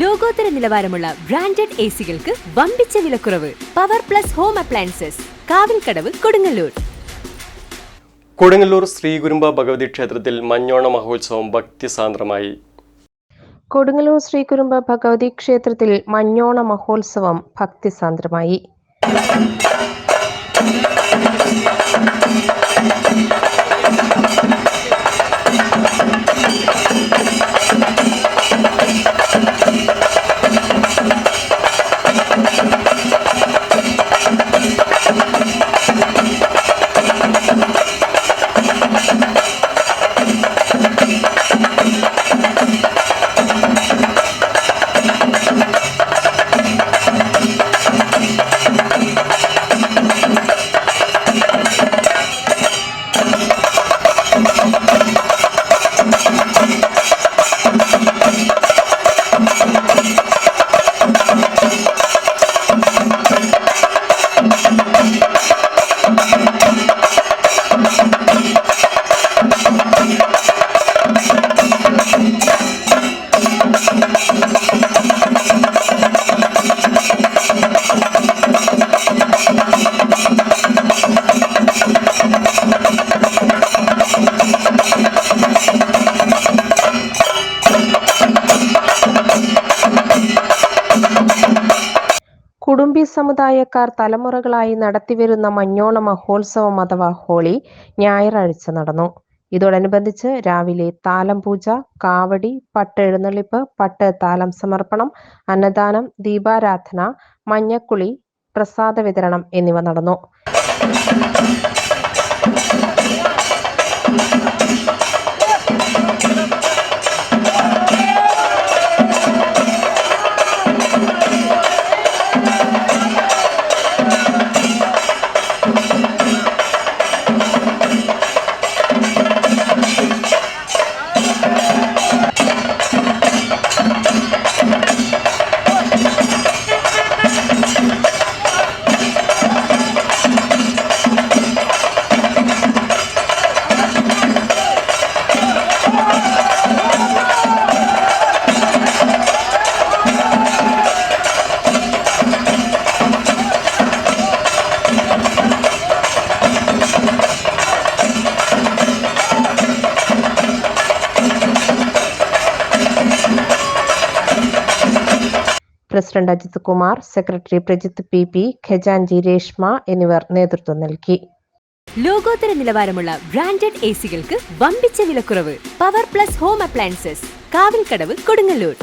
ലോകോത്തര നിലവാരമുള്ള branded A സികൾക്ക് വമ്പിച്ച വിലക്കുറവ് power plus home appliances Kavilkadavu Kodungallur. Kodungallur Sreekurumba Bhagavathi ക്ഷേത്രത്തിൽ മഞ്ഞോണ മഹോത്സവം ഭക്തിസാന്ദ്രമായി. കൊടുങ്ങല്ലൂർ ശ്രീകുരുമ്പ ഭഗവതി ക്ഷേത്രത്തിൽ മഞ്ഞോണ മഹോത്സവം ഭക്തിസാന്ദ്രമായി. കുടുംബി സമുദായക്കാർ തലമുറകളായി നടത്തിവരുന്ന മഞ്ഞോള മഹോത്സവം അഥവാ ഹോളി ഞായറാഴ്ച നടന്നു. ഇതോടനുബന്ധിച്ച് രാവിലെ താലം പൂജ കാവടി പട്ട് എഴുന്നള്ളിപ്പ് പട്ട് താലം സമർപ്പണം അന്നദാനം ദീപാരാധന മഞ്ഞക്കുളി പ്രസാദ വിതരണം എന്നിവ നടന്നു. President Ajith Kumar secretary Prajith P P ഖജാൻജി Reshma എന്നിവർ നേതൃത്വം നൽകി. ലോകോത്തര നിലവാരമുള്ള ബ്രാൻഡഡ് എ സികൾക്ക് വമ്പിച്ച വിലക്കുറവ്. Power plus home appliances Kavilkadavu Kodungallur.